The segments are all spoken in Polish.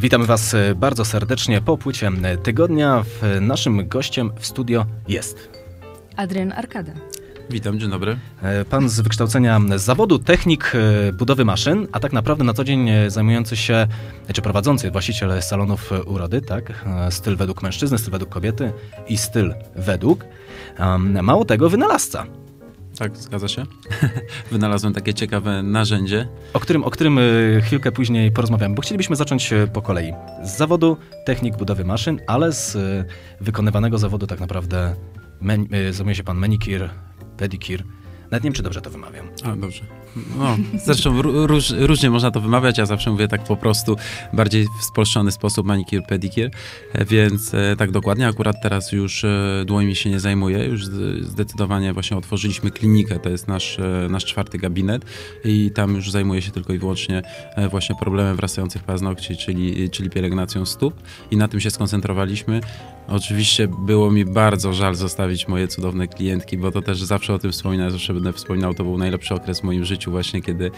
Witamy Was e, bardzo serdecznie po płycie tygodnia. Naszym gościem w studio jest Adrian Arkada. Witam, dzień dobry. E, pan z wykształcenia z zawodu technik e, budowy maszyn, a tak naprawdę na co dzień zajmujący się, czy prowadzący właściciel salonów urody, tak? Styl według mężczyzny, styl według kobiety i styl według. Mało tego, wynalazca. Tak, zgadza się. Wynalazłem takie ciekawe narzędzie. O którym, o którym e, chwilkę później porozmawiamy, bo chcielibyśmy zacząć e, po kolei. Z zawodu technik budowy maszyn, ale z e, wykonywanego zawodu tak naprawdę zajmuje się pan manicure, pedicure, nawet nie wiem, czy dobrze to wymawiam. A, dobrze. No, zresztą róż, różnie można to wymawiać, ja zawsze mówię tak po prostu, bardziej w spolszczony sposób manicure, pedicure, e, więc e, tak dokładnie, akurat teraz już e, dłońmi się nie zajmuję, już zdecydowanie właśnie otworzyliśmy klinikę, to jest nasz, nasz czwarty gabinet i tam już zajmuję się tylko i wyłącznie właśnie problemem wrastających paznokci, czyli, czyli pielęgnacją stóp i na tym się skoncentrowaliśmy. Oczywiście było mi bardzo żal zostawić moje cudowne klientki, bo to też zawsze o tym wspominam, zawsze będę wspominał, to był najlepszy okres w moim życiu właśnie, kiedy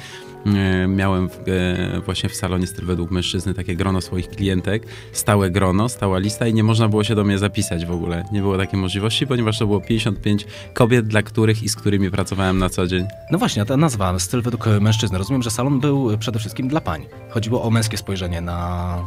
e, miałem e, właśnie w salonie styl według mężczyzny takie grono swoich klientek, stałe grono, stała lista i nie można było się do mnie zapisać w ogóle. Nie było takiej możliwości, ponieważ to było 55 kobiet, dla których i z którymi pracowałem na co dzień. No właśnie, ta nazwa styl według mężczyzny. Rozumiem, że salon był przede wszystkim dla pań. Chodziło o męskie spojrzenie na...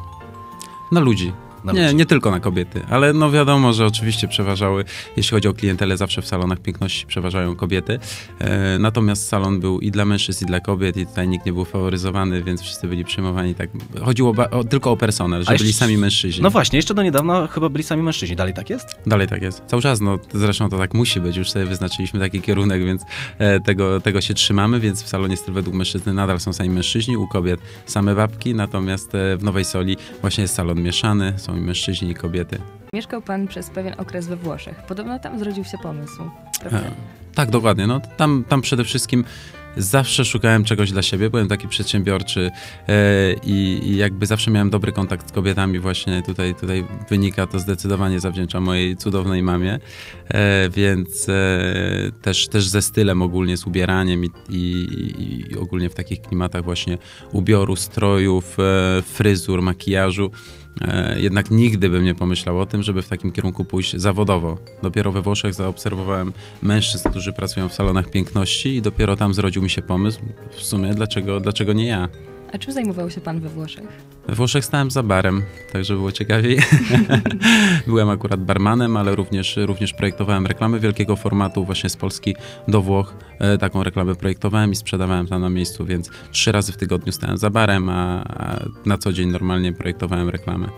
Na ludzi, nie, nie tylko na kobiety, ale no wiadomo, że oczywiście przeważały, jeśli chodzi o klientelę, zawsze w salonach piękności przeważają kobiety. E, natomiast salon był i dla mężczyzn, i dla kobiet, i tutaj nikt nie był faworyzowany, więc wszyscy byli przyjmowani tak. Chodziło o, tylko o personel, że byli sami mężczyźni. No właśnie, jeszcze do niedawna chyba byli sami mężczyźni. Dalej tak jest? Dalej tak jest. Cały czas, no zresztą to tak musi być. Już sobie wyznaczyliśmy taki kierunek, więc e, tego, tego się trzymamy, więc w salonie styl według mężczyzny nadal są sami mężczyźni, u kobiet same babki, natomiast e, w Nowej Soli właśnie jest salon mieszany, są i mężczyźni i kobiety. Mieszkał pan przez pewien okres we Włoszech. Podobno tam zrodził się pomysł. E, tak, dokładnie. No, tam, tam przede wszystkim zawsze szukałem czegoś dla siebie, byłem taki przedsiębiorczy e, i, i, jakby zawsze miałem dobry kontakt z kobietami właśnie tutaj, tutaj wynika to zdecydowanie zawdzięczam mojej cudownej mamie, e, więc e, też, też ze stylem ogólnie, z ubieraniem i, i, i ogólnie w takich klimatach właśnie ubioru, strojów, e, fryzur, makijażu jednak nigdy bym nie pomyślał o tym, żeby w takim kierunku pójść zawodowo. Dopiero we Włoszech zaobserwowałem mężczyzn, którzy pracują w salonach piękności i dopiero tam zrodził mi się pomysł, w sumie dlaczego, dlaczego nie ja. A czym zajmował się pan we Włoszech? We Włoszech stałem za barem, także było ciekawiej. Byłem akurat barmanem, ale również, również projektowałem reklamy wielkiego formatu właśnie z Polski do Włoch. E, taką reklamę projektowałem i sprzedawałem tam na miejscu, więc trzy razy w tygodniu stałem za barem, a, a na co dzień normalnie projektowałem reklamy.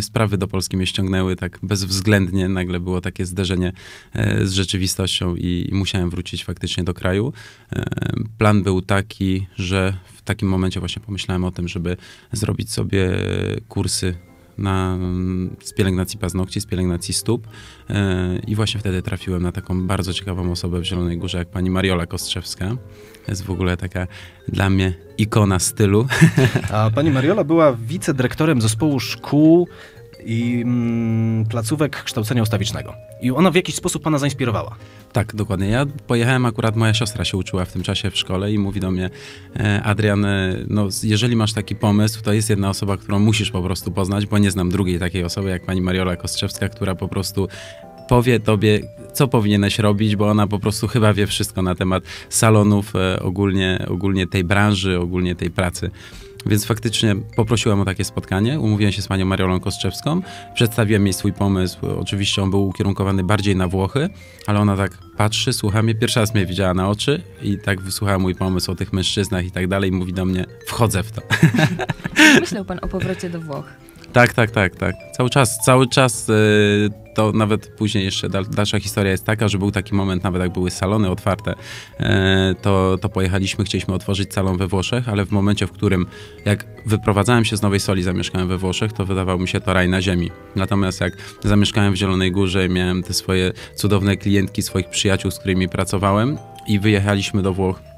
Sprawy do Polski mnie ściągnęły tak bezwzględnie, nagle było takie zderzenie e, z rzeczywistością i, musiałem wrócić faktycznie do kraju. E, plan był taki, że w takim momencie właśnie pomyślałem o tym, żeby zrobić sobie kursy na, z pielęgnacji paznokci, z pielęgnacji stóp e, i właśnie wtedy trafiłem na taką bardzo ciekawą osobę w Zielonej Górze, jak pani Mariola Kostrzewska. Jest w ogóle taka dla mnie ikona stylu. A pani Mariola była wicedyrektorem zespołu szkół i mm, placówek kształcenia ustawicznego. I ona w jakiś sposób pana zainspirowała. Tak, dokładnie. Ja pojechałem, akurat moja siostra się uczyła w tym czasie w szkole i mówi do mnie, e, Adrian, e, no jeżeli masz taki pomysł, to jest jedna osoba, którą musisz po prostu poznać, bo nie znam drugiej takiej osoby jak pani Mariola Kostrzewska, która po prostu powie tobie, co powinieneś robić, bo ona po prostu chyba wie wszystko na temat salonów, e, ogólnie, ogólnie tej branży, ogólnie tej pracy. Więc faktycznie poprosiłem o takie spotkanie, umówiłem się z panią Mariolą Kostrzewską, przedstawiłem jej swój pomysł. Oczywiście on był ukierunkowany bardziej na Włochy, ale ona tak patrzy, słucha mnie, pierwszy raz mnie widziała na oczy i tak wysłuchała mój pomysł o tych mężczyznach i tak dalej mówi do mnie, wchodzę w to. Myślał pan o powrocie do Włoch? Tak, tak, tak, tak. Cały czas, cały czas yy, to nawet później jeszcze dalsza historia jest taka, że był taki moment, nawet jak były salony otwarte, yy, to, to pojechaliśmy, chcieliśmy otworzyć salon we Włoszech, ale w momencie, w którym jak wyprowadzałem się z Nowej Soli, zamieszkałem we Włoszech, to wydawał mi się to raj na ziemi. Natomiast jak zamieszkałem w Zielonej Górze i miałem te swoje cudowne klientki, swoich przyjaciół, z którymi pracowałem i wyjechaliśmy do Włoch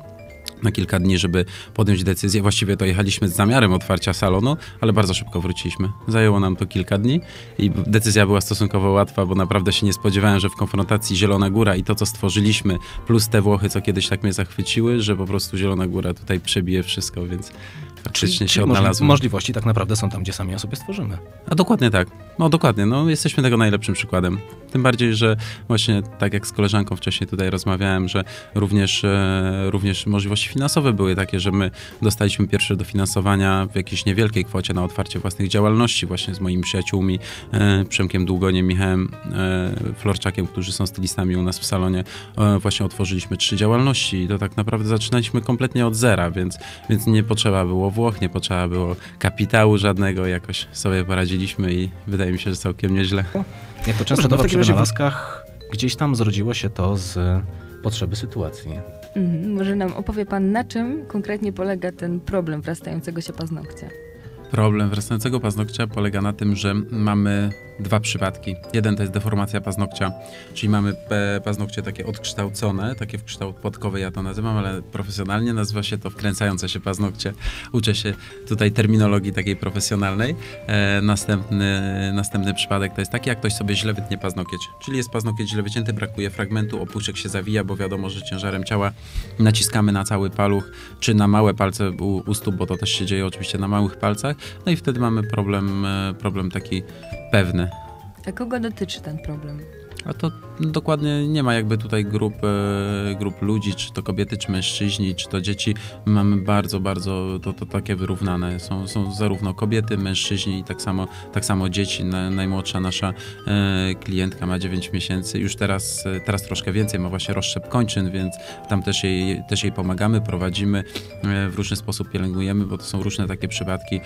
na kilka dni, żeby podjąć decyzję. Właściwie to jechaliśmy z zamiarem otwarcia salonu, ale bardzo szybko wróciliśmy. Zajęło nam to kilka dni i decyzja była stosunkowo łatwa, bo naprawdę się nie spodziewałem, że w konfrontacji Zielona Góra i to, co stworzyliśmy, plus te Włochy, co kiedyś tak mnie zachwyciły, że po prostu Zielona Góra tutaj przebije wszystko, więc faktycznie się odnalazły. Możliwości tak naprawdę są tam, gdzie sami je sobie stworzymy. A dokładnie tak. No dokładnie, no jesteśmy tego najlepszym przykładem. Tym bardziej, że właśnie tak jak z koleżanką wcześniej tutaj rozmawiałem, że również, e, również możliwości finansowe były takie, że my dostaliśmy pierwsze dofinansowania w jakiejś niewielkiej kwocie na otwarcie własnych działalności właśnie z moimi przyjaciółmi, e, Przemkiem Długoniem, Michałem e, Florczakiem, którzy są stylistami u nas w salonie. Właśnie otworzyliśmy trzy działalności i to tak naprawdę zaczynaliśmy kompletnie od zera, więc, więc nie potrzeba było Włoch, nie potrzeba było kapitału żadnego, jakoś sobie poradziliśmy i wydaje mi się, że całkiem nieźle. Jak to często Dobrze, to w bywa przy wynalazkach, gdzieś tam zrodziło się to z potrzeby sytuacji. Mhm. Może nam opowie pan, na czym konkretnie polega ten problem wrastającego się paznokcia? Problem wrastającego paznokcia polega na tym, że mamy dwa przypadki. Jeden to jest deformacja paznokcia, czyli mamy e, paznokcie takie odkształcone, takie w kształt płatkowy ja to nazywam, ale profesjonalnie nazywa się to wkręcające się paznokcie. Uczę się tutaj terminologii takiej profesjonalnej. E, następny, następny przypadek to jest taki, jak ktoś sobie źle wytnie paznokieć, czyli jest paznokieć źle wycięty, brakuje fragmentu, opuszek się zawija, bo wiadomo, że ciężarem ciała naciskamy na cały paluch, czy na małe palce u, u stóp, bo to też się dzieje oczywiście na małych palcach, no i wtedy mamy problem, e, problem taki pewny. A kogo dotyczy ten problem? A to dokładnie nie ma jakby tutaj grup, e, grup ludzi, czy to kobiety, czy mężczyźni, czy to dzieci. Mamy bardzo, bardzo to, to takie wyrównane. Są, są zarówno kobiety, mężczyźni i tak samo, tak samo dzieci. Na, najmłodsza nasza e, klientka ma 9 miesięcy. Już teraz, e, teraz troszkę więcej, ma właśnie rozszczep kończyn, więc tam też jej, też jej pomagamy, prowadzimy, w różny sposób pielęgnujemy, bo to są różne takie przypadki.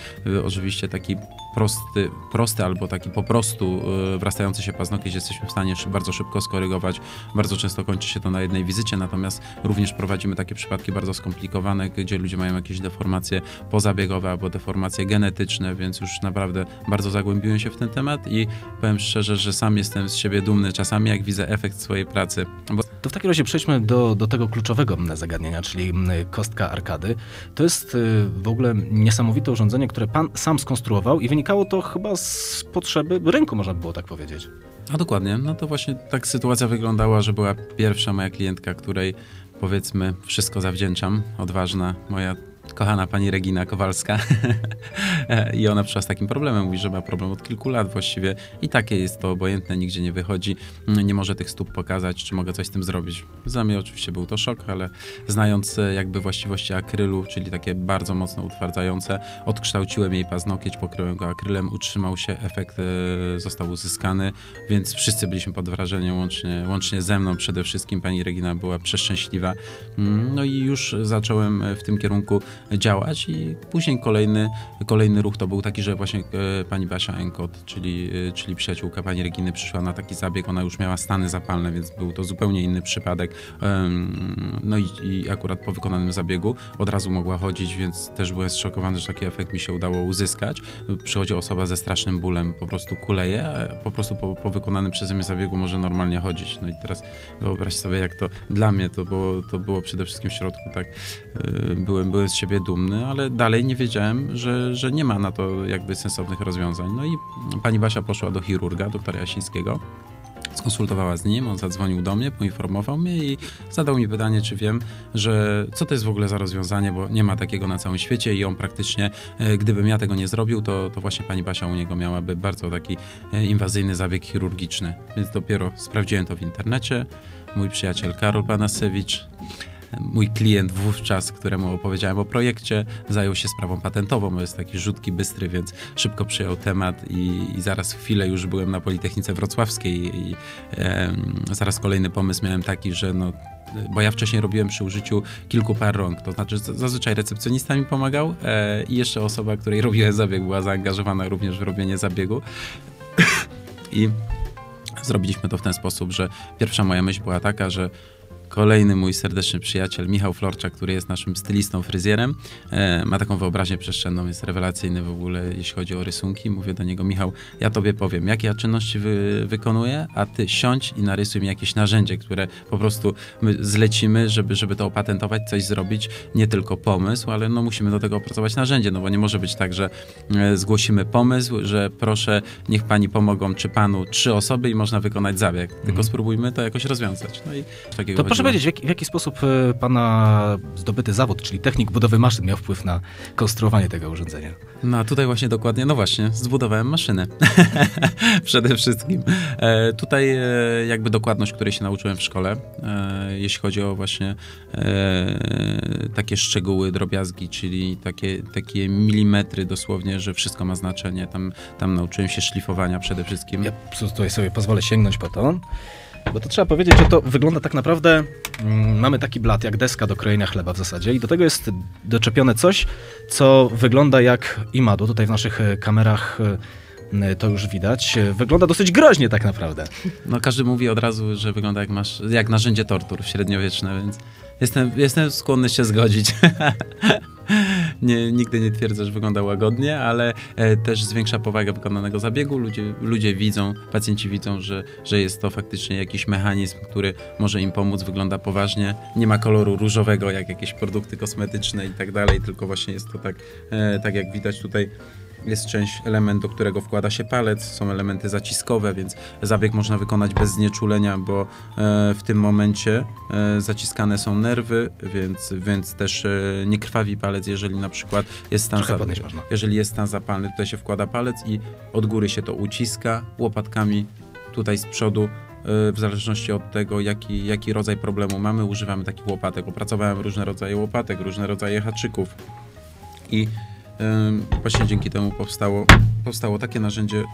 Oczywiście taki prosty, prosty albo taki po prostu wrastający się paznokieć jesteśmy w stanie bardzo szybko skorygować. Bardzo często kończy się to na jednej wizycie, natomiast również prowadzimy takie przypadki bardzo skomplikowane, gdzie ludzie mają jakieś deformacje pozabiegowe albo deformacje genetyczne, więc już naprawdę bardzo zagłębiłem się w ten temat i powiem szczerze, że sam jestem z siebie dumny czasami, jak widzę efekt swojej pracy. Bo To w takim razie przejdźmy do, do tego kluczowego mm, zagadnienia, czyli mm, kostka arkady. To jest y, w ogóle niesamowite urządzenie, które pan sam skonstruował i wynikało to chyba z potrzeby rynku, można by było tak powiedzieć. A dokładnie, no to właśnie tak sytuacja wyglądała, że była pierwsza moja klientka, której powiedzmy wszystko zawdzięczam, odważna moja kochana pani Regina Kowalska. I ona przyszła z takim problemem, mówi, że ma problem od kilku lat właściwie i takie jest to obojętne, nigdzie nie wychodzi, nie może tych stóp pokazać, czy mogę coś z tym zrobić. Dla mnie oczywiście był to szok, ale znając e, jakby właściwości akrylu, czyli takie bardzo mocno utwardzające, odkształciłem jej paznokieć, pokryłem go akrylem, utrzymał się, efekt e, został uzyskany, więc wszyscy byliśmy pod wrażeniem, łącznie, łącznie ze mną przede wszystkim. Pani Regina była przeszczęśliwa. Mm, No i już zacząłem w tym kierunku działać i później kolejny, kolejny ruch to był taki, że właśnie e, pani Basia Enkot, czyli, e, czyli przyjaciółka pani Reginy przyszła na taki zabieg, ona już miała stany zapalne, więc był to zupełnie inny przypadek. No i, i akurat po wykonanym zabiegu od razu mogła chodzić, więc też byłem zszokowany, że taki efekt mi się udało uzyskać. Przychodzi osoba ze strasznym bólem, po prostu kuleje, po prostu po, po wykonanym przeze mnie zabiegu może normalnie chodzić. No i teraz wyobraź sobie, jak to dla mnie to było, to było przede wszystkim w środku, tak yy, byłem, byłem siebie dumny, ale dalej nie wiedziałem, że, że nie ma na to jakby sensownych rozwiązań. No i pani Basia poszła do chirurga, doktora Jasińskiego, skonsultowała z nim, on zadzwonił do mnie, poinformował mnie i zadał mi pytanie, czy wiem, że co to jest w ogóle za rozwiązanie, bo nie ma takiego na całym świecie i on praktycznie, e, gdybym ja tego nie zrobił, to, to właśnie pani Basia u niego miałaby bardzo taki e, inwazyjny zabieg chirurgiczny. Więc dopiero sprawdziłem to w internecie. Mój przyjaciel Karol Panasewicz Mój klient wówczas, któremu opowiedziałem o projekcie, zajął się sprawą patentową, bo jest taki rzutki, bystry, więc szybko przyjął temat i, i zaraz chwilę już byłem na Politechnice Wrocławskiej i em, zaraz kolejny pomysł miałem taki, że no, bo ja wcześniej robiłem przy użyciu kilku par rąk, to znaczy zazwyczaj recepcjonista mi pomagał e, i jeszcze osoba, której robiłem zabieg, była zaangażowana również w robienie zabiegu. I zrobiliśmy to w ten sposób, że pierwsza moja myśl była taka, że kolejny mój serdeczny przyjaciel, Michał Florczak, który jest naszym stylistą, fryzjerem, e, ma taką wyobraźnię przestrzenną, jest rewelacyjny w ogóle, jeśli chodzi o rysunki. Mówię do niego, Michał, ja tobie powiem, jakie ja czynności wy, wykonuję, a ty siądź i narysuj mi jakieś narzędzie, które po prostu my zlecimy, żeby, żeby to opatentować, coś zrobić, nie tylko pomysł, ale no musimy do tego opracować narzędzie, no bo nie może być tak, że e, zgłosimy pomysł, że proszę, niech pani pomogą, czy panu trzy osoby i można wykonać zabieg, tylko spróbujmy to jakoś rozwiązać. No i takiego To proszę proszę powiedzieć, w jaki, w jaki sposób e, pana zdobyty zawód, czyli technik budowy maszyn miał wpływ na konstruowanie tego urządzenia? No a tutaj właśnie dokładnie, no właśnie, zbudowałem maszynę. Przede wszystkim. E, tutaj e, jakby dokładność, której się nauczyłem w szkole, e, jeśli chodzi o właśnie e, takie szczegóły, drobiazgi, czyli takie, takie milimetry dosłownie, że wszystko ma znaczenie. Tam, tam nauczyłem się szlifowania przede wszystkim. Ja tutaj sobie pozwolę sięgnąć po to. Bo to trzeba powiedzieć, że to wygląda tak naprawdę. Mm, mamy taki blat jak deska do krojenia chleba w zasadzie, i do tego jest doczepione coś, co wygląda jak imadło. Tutaj w naszych e, kamerach e, to już widać. E, Wygląda dosyć groźnie tak naprawdę. No każdy mówi od razu, że wygląda jak, masz, jak narzędzie tortur średniowieczne, więc jestem, jestem skłonny się zgodzić. nie, nigdy nie twierdzę, że wygląda łagodnie, ale e, też zwiększa powagę wykonanego zabiegu. Ludzie, ludzie widzą, pacjenci widzą, że, że jest to faktycznie jakiś mechanizm, który może im pomóc, wygląda poważnie. Nie ma koloru różowego, jak jakieś produkty kosmetyczne i tak dalej, tylko właśnie jest to tak, e, tak jak widać tutaj jest część, element, do którego wkłada się palec, są elementy zaciskowe, więc zabieg można wykonać bez znieczulenia, bo e, w tym momencie e, zaciskane są nerwy, więc, więc też e, nie krwawi palec, jeżeli na przykład jest stan, Trochę za, podnieść można. jeżeli jest stan zapalny, tutaj się wkłada palec i od góry się to uciska łopatkami tutaj z przodu. W zależności od tego, jaki, jaki rodzaj problemu mamy, używamy takich łopatek. Opracowałem różne rodzaje łopatek, różne rodzaje haczyków i Właśnie dzięki temu powstało, powstało takie narzędzie,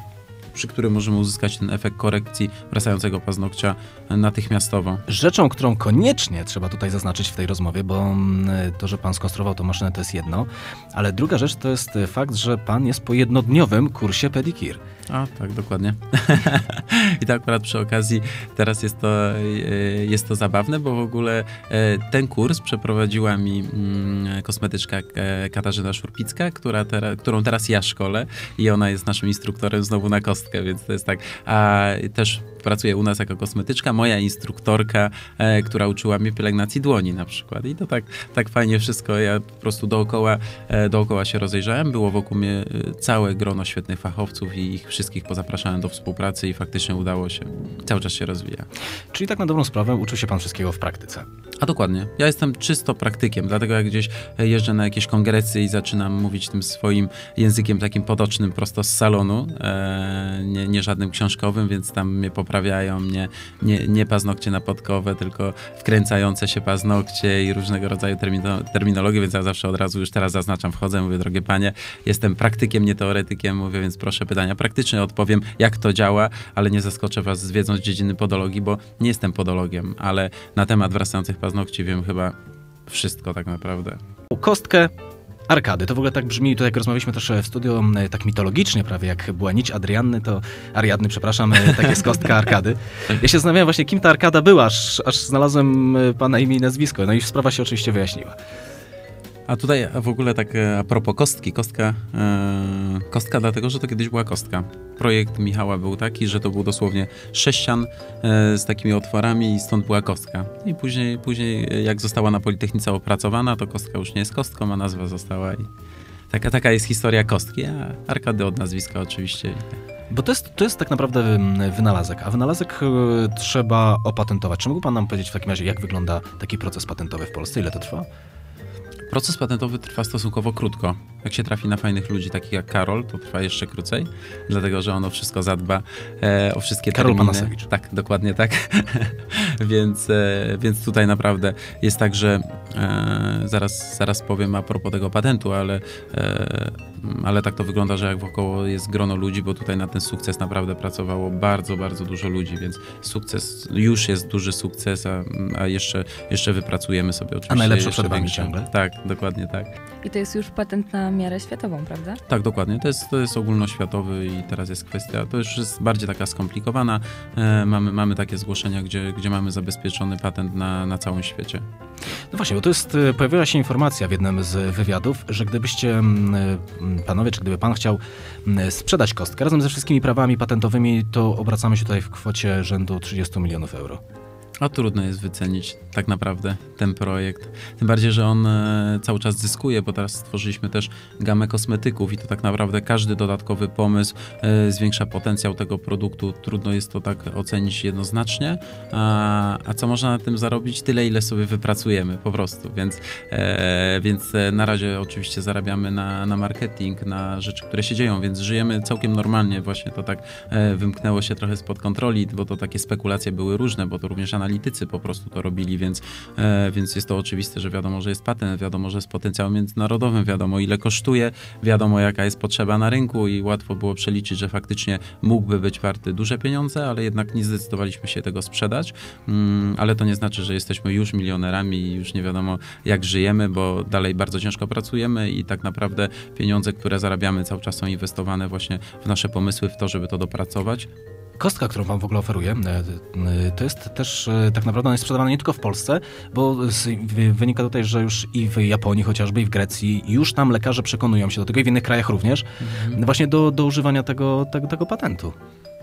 przy którym możemy uzyskać ten efekt korekcji wracającego paznokcia natychmiastowo. Rzeczą, którą koniecznie trzeba tutaj zaznaczyć w tej rozmowie, bo mm, to, że pan skonstruował tą maszynę, to jest jedno, ale druga rzecz to jest fakt, że pan jest po jednodniowym kursie pedikir. A, tak, dokładnie. I tak akurat przy okazji teraz jest to, e, jest to zabawne, bo w ogóle e, ten kurs przeprowadziła mi mm, kosmetyczka e, Katarzyna Szurpicka, która tera, którą teraz ja szkolę i ona jest naszym instruktorem znowu na kostkę, więc to jest tak. A też pracuje u nas jako kosmetyczka, moja instruktorka, e, która uczyła mnie pielęgnacji dłoni na przykład. I to tak, tak fajnie wszystko, ja po prostu dookoła, e, dookoła się rozejrzałem, było wokół mnie e, całe grono świetnych fachowców i ich wszystkich pozapraszałem do współpracy i faktycznie udało się. Cały czas się rozwija. Czyli tak na dobrą sprawę uczył się pan wszystkiego w praktyce. A dokładnie. Ja jestem czysto praktykiem, dlatego jak gdzieś e, jeżdżę na jakieś kongresy i zaczynam mówić tym swoim językiem takim potocznym prosto z salonu, e, nie, nie żadnym książkowym, więc tam mnie poprawiają, nie, nie, nie paznokcie na podkowę, tylko wkręcające się paznokcie i różnego rodzaju termino, terminologię, więc ja zawsze od razu już teraz zaznaczam, wchodzę, mówię, drogie panie, jestem praktykiem, nie teoretykiem, mówię, więc proszę pytania praktyczne, odpowiem, jak to działa, ale nie zaskoczę was z wiedzą z dziedziny podologii, bo nie jestem podologiem, ale na temat wrastających paznokci wiem chyba wszystko tak naprawdę. Kostkę arkady. To w ogóle tak brzmi, tutaj jak rozmawialiśmy też w studio, m, tak mitologicznie prawie, jak była nić Adrianny, to Ariadny, przepraszam, e, tak jest kostka arkady. Ja się zastanawiałem właśnie, kim ta arkada była, aż, aż znalazłem e, pana imię i nazwisko. No i sprawa się oczywiście wyjaśniła. A tutaj w ogóle tak e, a propos kostki, kostka, e, kostka dlatego, że to kiedyś była kostka. Projekt Michała był taki, że to był dosłownie sześcian e, z takimi otworami i stąd była kostka. I później, później e, jak została na Politechnice opracowana, to kostka już nie jest kostką, a nazwa została i taka, taka jest historia kostki, a arkady od nazwiska oczywiście. Bo to jest, to jest tak naprawdę mm, wynalazek, a wynalazek e, trzeba opatentować. Czy mógł pan nam powiedzieć w takim razie, jak wygląda taki proces patentowy w Polsce? Ile to trwa? Proces patentowy trwa stosunkowo krótko. Jak się trafi na fajnych ludzi, takich jak Karol, to trwa jeszcze krócej, dlatego że on o wszystko zadba, e, o wszystkie Karol terminy. Panasewicz. Tak, dokładnie tak. więc, e, więc tutaj naprawdę jest tak, że e, zaraz, zaraz powiem a propos tego patentu, ale, e, ale tak to wygląda, że jak wokoło jest grono ludzi, bo tutaj na ten sukces naprawdę pracowało bardzo, bardzo dużo ludzi, więc sukces, już jest duży sukces, a, a jeszcze, jeszcze wypracujemy sobie oczywiście najlepsze jeszcze przed wami ciągle. Tak, dokładnie tak. I to jest już patent na miarę światową, prawda? Tak, dokładnie. To jest, to jest ogólnoświatowy i teraz jest kwestia, to już jest bardziej taka skomplikowana. E, mamy, mamy takie zgłoszenia, gdzie, gdzie mamy zabezpieczony patent na, na całym świecie. No właśnie, bo to jest, e, pojawiła się informacja w jednym z wywiadów, że gdybyście, mm, e, panowie, czy gdyby pan chciał mm, sprzedać kostkę razem ze wszystkimi prawami patentowymi, to obracamy się tutaj w kwocie rzędu 30 milionów euro. A trudno jest wycenić tak naprawdę ten projekt. Tym bardziej, że on e, cały czas zyskuje, bo teraz stworzyliśmy też gamę kosmetyków i to tak naprawdę każdy dodatkowy pomysł e, zwiększa potencjał tego produktu. Trudno jest to tak ocenić jednoznacznie. A, a co można na tym zarobić? Tyle, ile sobie wypracujemy po prostu. Więc, e, więc e, na razie oczywiście zarabiamy na, na marketing, na rzeczy, które się dzieją, więc żyjemy całkiem normalnie. Właśnie to tak e, wymknęło się trochę spod kontroli, bo to takie spekulacje były różne, bo to również analitycy po prostu to robili, więc, e, więc jest to oczywiste, że wiadomo, że jest patent, wiadomo, że jest potencjał międzynarodowym, wiadomo ile kosztuje, wiadomo jaka jest potrzeba na rynku i łatwo było przeliczyć, że faktycznie mógłby być warty duże pieniądze, ale jednak nie zdecydowaliśmy się tego sprzedać, mm, ale to nie znaczy, że jesteśmy już milionerami i już nie wiadomo jak żyjemy, bo dalej bardzo ciężko pracujemy i tak naprawdę pieniądze, które zarabiamy cały czas są inwestowane właśnie w nasze pomysły, w to, żeby to dopracować. Kostka, którą wam w ogóle oferuję, e, e, to jest też e, tak naprawdę ona jest sprzedawana nie tylko w Polsce, bo z, wynika tutaj, że już i w Japonii chociażby, i w Grecji, już tam lekarze przekonują się do tego i w innych krajach również, mhm. właśnie do, do używania tego, tego, tego patentu.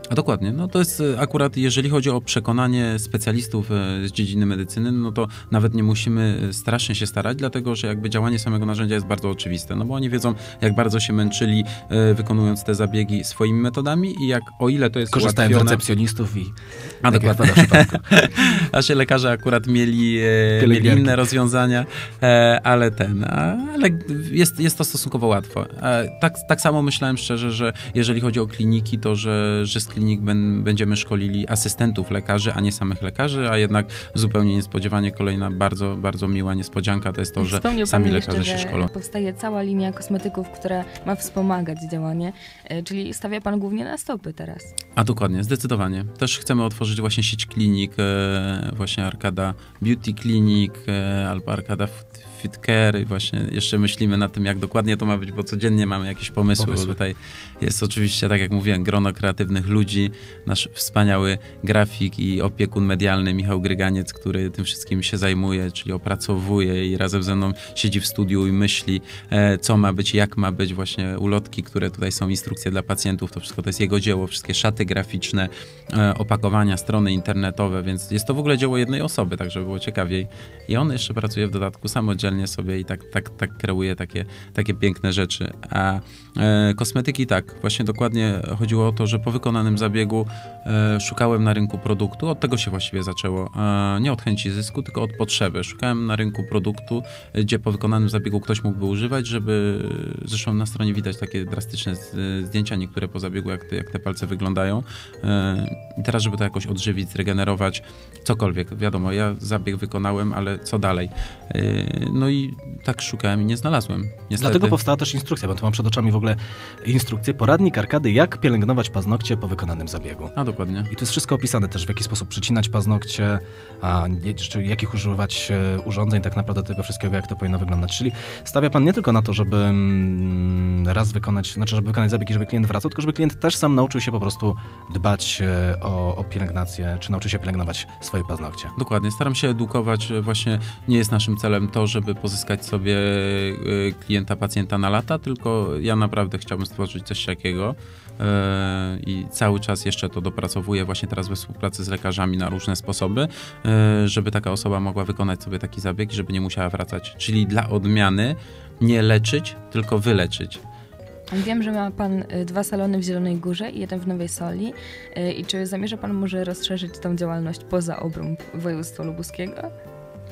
A dokładnie. No to jest e, akurat, jeżeli chodzi o przekonanie specjalistów e, z dziedziny medycyny, no to nawet nie musimy e, strasznie się starać, dlatego że jakby działanie samego narzędzia jest bardzo oczywiste, no bo oni wiedzą, jak bardzo się męczyli wykonując te zabiegi swoimi metodami i jak, o ile to jest Korzystałem ułatwione... z recepcjonistów i... A dokładnie. A się lekarze akurat mieli, mieli inne rozwiązania, ale ten, ale jest, jest to stosunkowo łatwo. Tak, tak samo myślałem szczerze, że jeżeli chodzi o kliniki, to że, że z klinik będziemy szkolili asystentów lekarzy, a nie samych lekarzy, a jednak zupełnie niespodziewanie kolejna bardzo, bardzo miła niespodzianka to jest to, że Wspomniał sami lekarze jeszcze, się szkolą. Powstaje cała linia kosmetyków, która ma wspomagać działanie, e, czyli stawia pan głównie na stopy teraz. A dokładnie, zdecydowanie. Też chcemy otworzyć właśnie sieć klinik, e, właśnie Arkada Beauty Clinic e, albo Arkada Fit Care i właśnie jeszcze myślimy nad tym, jak dokładnie to ma być, bo codziennie mamy jakieś pomysły, pomysły. bo tutaj jest oczywiście, tak jak mówiłem, grono kreatywnych ludzi, nasz wspaniały grafik i opiekun medialny Michał Gryganiec, który tym wszystkim się zajmuje, czyli opracowuje i razem ze mną siedzi w studiu i myśli, e, co ma być, jak ma być, właśnie ulotki, które tutaj są, instrukcje dla pacjentów, to wszystko to jest jego dzieło, wszystkie szaty graficzne, e, opakowania, strony internetowe, więc jest to w ogóle dzieło jednej osoby, tak żeby było ciekawiej. I on jeszcze pracuje w dodatku samodzielnie sobie i tak, tak, tak kreuje takie, takie piękne rzeczy. A kosmetyki tak, właśnie dokładnie chodziło o to, że po wykonanym zabiegu e, szukałem na rynku produktu, od tego się właściwie zaczęło. E, nie od chęci zysku, tylko od potrzeby. Szukałem na rynku produktu, gdzie po wykonanym zabiegu ktoś mógłby używać, żeby, zresztą na stronie widać takie drastyczne zdjęcia, niektóre po zabiegu, jak te, jak te palce wyglądają. E, I teraz, żeby to jakoś odżywić, zregenerować, cokolwiek. Wiadomo, ja zabieg wykonałem, ale co dalej? E, no i tak szukałem i nie znalazłem. Niestety. Dlatego powstała też instrukcja, bo tu mam przed oczami w ogóle instrukcję, poradnik arkady, jak pielęgnować paznokcie po wykonanym zabiegu. A dokładnie. I to jest wszystko opisane też, w jaki sposób przycinać paznokcie, a czy jakich używać e, urządzeń, tak naprawdę tego wszystkiego, jak to powinno wyglądać. Czyli stawia pan nie tylko na to, żeby mm, raz wykonać, znaczy, żeby wykonać zabieg i żeby klient wracał, tylko żeby klient też sam nauczył się po prostu dbać e, o, o pielęgnację, czy nauczył się pielęgnować swoje paznokcie. Dokładnie. Staram się edukować. Właśnie nie jest naszym celem to, żeby pozyskać sobie e, klienta, pacjenta na lata, tylko ja naprawdę chciałbym stworzyć coś takiego e, i cały czas jeszcze to dopracowuję właśnie teraz we współpracy z lekarzami na różne sposoby, e, żeby taka osoba mogła wykonać sobie taki zabieg żeby nie musiała wracać. Czyli dla odmiany nie leczyć, tylko wyleczyć. Wiem, że ma Pan dwa salony w Zielonej Górze i jeden w Nowej Soli. I czy zamierza Pan może rozszerzyć tą działalność poza obręb województwa lubuskiego?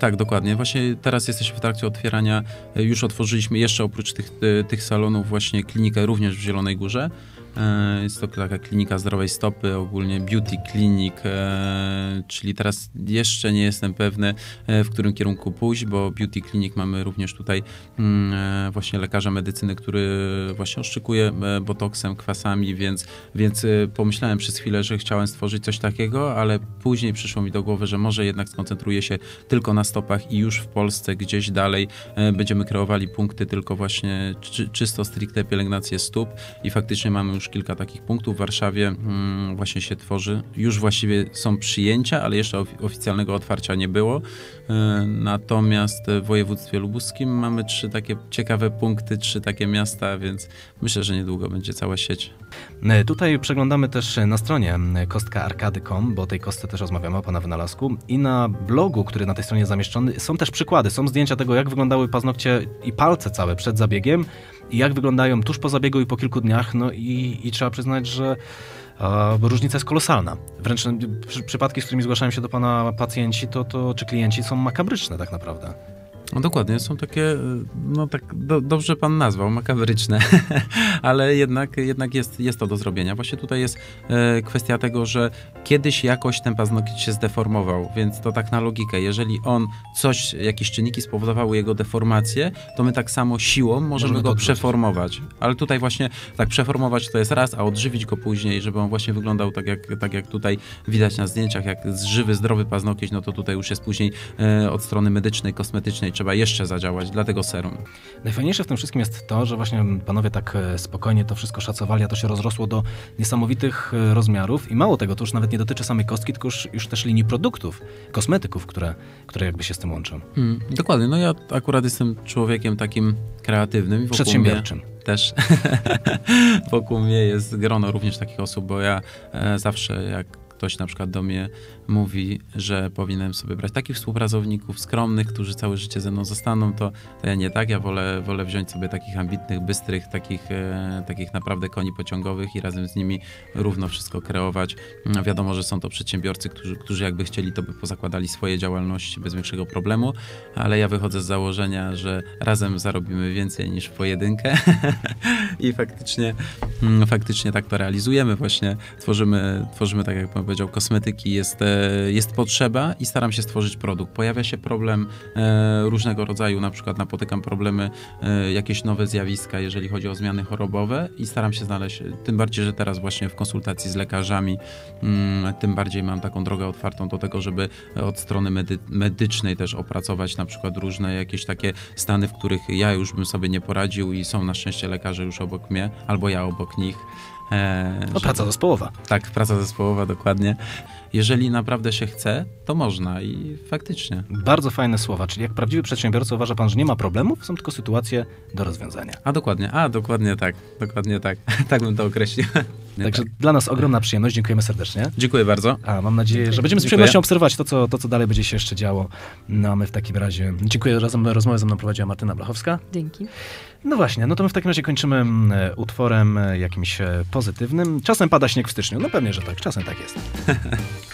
Tak, dokładnie. Właśnie teraz jesteśmy w trakcie otwierania, e, już otworzyliśmy jeszcze oprócz tych, e, tych salonów właśnie klinikę również w Zielonej Górze. E, jest to taka klinika zdrowej stopy, ogólnie beauty clinic, e, czyli teraz jeszcze nie jestem pewny, e, w którym kierunku pójść, bo beauty clinic mamy również tutaj mm, właśnie lekarza medycyny, który właśnie oszczykuje botoksem, kwasami, więc, więc pomyślałem przez chwilę, że chciałem stworzyć coś takiego, ale później przyszło mi do głowy, że może jednak skoncentruję się tylko na stopach i już w Polsce gdzieś dalej będziemy kreowali punkty tylko właśnie czy, czysto stricte pielęgnację stóp i faktycznie mamy już już kilka takich punktów. W Warszawie mm, właśnie się tworzy. Już właściwie są przyjęcia, ale jeszcze of- oficjalnego otwarcia nie było. E, Natomiast w województwie lubuskim mamy trzy takie ciekawe punkty, trzy takie miasta, więc myślę, że niedługo będzie cała sieć. E, Tutaj przeglądamy też na stronie kostkaarkady.com, bo o tej kostce też rozmawiamy, o pana wynalazku. I na blogu, który na tej stronie zamieszczony, są też przykłady. Są zdjęcia tego, jak wyglądały paznokcie i palce całe przed zabiegiem jak wyglądają tuż po zabiegu i po kilku dniach. No i, i trzeba przyznać, że a, różnica jest kolosalna. Wręcz przy, przypadki, z którymi zgłaszają się do pana pacjenci, to, to czy klienci są makabryczne tak naprawdę. No dokładnie, są takie, e, no tak do, dobrze pan nazwał, makabryczne, ale jednak, jednak jest, jest to do zrobienia. Właśnie tutaj jest e, kwestia tego, że kiedyś jakoś ten paznokieć się zdeformował, więc to tak na logikę. Jeżeli on coś, jakieś czynniki spowodowały jego deformację, to my tak samo siłą możemy, Możemy go przeformować. Ale tutaj właśnie tak przeformować to jest raz, a odżywić go później, żeby on właśnie wyglądał tak jak, tak jak tutaj widać na zdjęciach, jak żywy, zdrowy paznokieć, no to tutaj już jest później e, od strony medycznej, kosmetycznej trzeba jeszcze zadziałać, dlatego serum. Najfajniejsze w tym wszystkim jest to, że właśnie panowie tak e, spokojnie to wszystko szacowali, a to się rozrosło do niesamowitych e, rozmiarów i mało tego, to już nawet nie dotyczy samej kostki, tylko już, już też linii produktów, kosmetyków, które, które jakby się z tym łączą. Hmm, dokładnie, no ja akurat jestem człowiekiem takim kreatywnym. i wokół Przedsiębiorczym. Mnie też wokół mnie jest grono również takich osób, bo ja e, zawsze jak ktoś na przykład do mnie mówi, że powinienem sobie brać takich współpracowników skromnych, którzy całe życie ze mną zostaną, to, to ja nie tak. Ja wolę, wolę wziąć sobie takich ambitnych, bystrych, takich, e, takich naprawdę koni pociągowych i razem z nimi równo wszystko kreować. No, wiadomo, że są to przedsiębiorcy, którzy, którzy jakby chcieli, to by pozakładali swoje działalności bez większego problemu, ale ja wychodzę z założenia, że razem zarobimy więcej niż w pojedynkę i faktycznie, mm, faktycznie tak to realizujemy. Właśnie tworzymy, tworzymy tak jak pan powiedział, kosmetyki, jest, e, jest potrzeba i staram się stworzyć produkt. Pojawia się problem e, różnego rodzaju, na przykład napotykam problemy, e, jakieś nowe zjawiska, jeżeli chodzi o zmiany chorobowe i staram się znaleźć, tym bardziej, że teraz właśnie w konsultacji z lekarzami, mm, tym bardziej mam taką drogę otwartą do tego, żeby od strony medy medycznej też opracować na przykład różne jakieś takie stany, w których ja już bym sobie nie poradził i są na szczęście lekarze już obok mnie, albo ja obok nich. E, No, żeby- praca zespołowa. tak, praca zespołowa, dokładnie. Jeżeli naprawdę się chce, to można i faktycznie. Bardzo fajne słowa, czyli jak prawdziwy przedsiębiorca uważa pan, że nie ma problemów, są tylko sytuacje do rozwiązania. A dokładnie, a dokładnie tak, dokładnie tak. tak bym to określił. Nie Także tak. dla nas ogromna przyjemność, dziękujemy serdecznie. Dziękuję bardzo. A mam nadzieję, że będziemy z Dziękuję. przyjemnością obserwować to co, to, co dalej będzie się jeszcze działo. No a my w takim razie dziękuję, razem rozmowę ze mną prowadziła Martyna Blachowska. Dzięki. No właśnie, no to my w takim razie kończymy mm, e, utworem e, jakimś e, pozytywnym. Czasem pada śnieg w styczniu, no pewnie, że tak, czasem tak jest.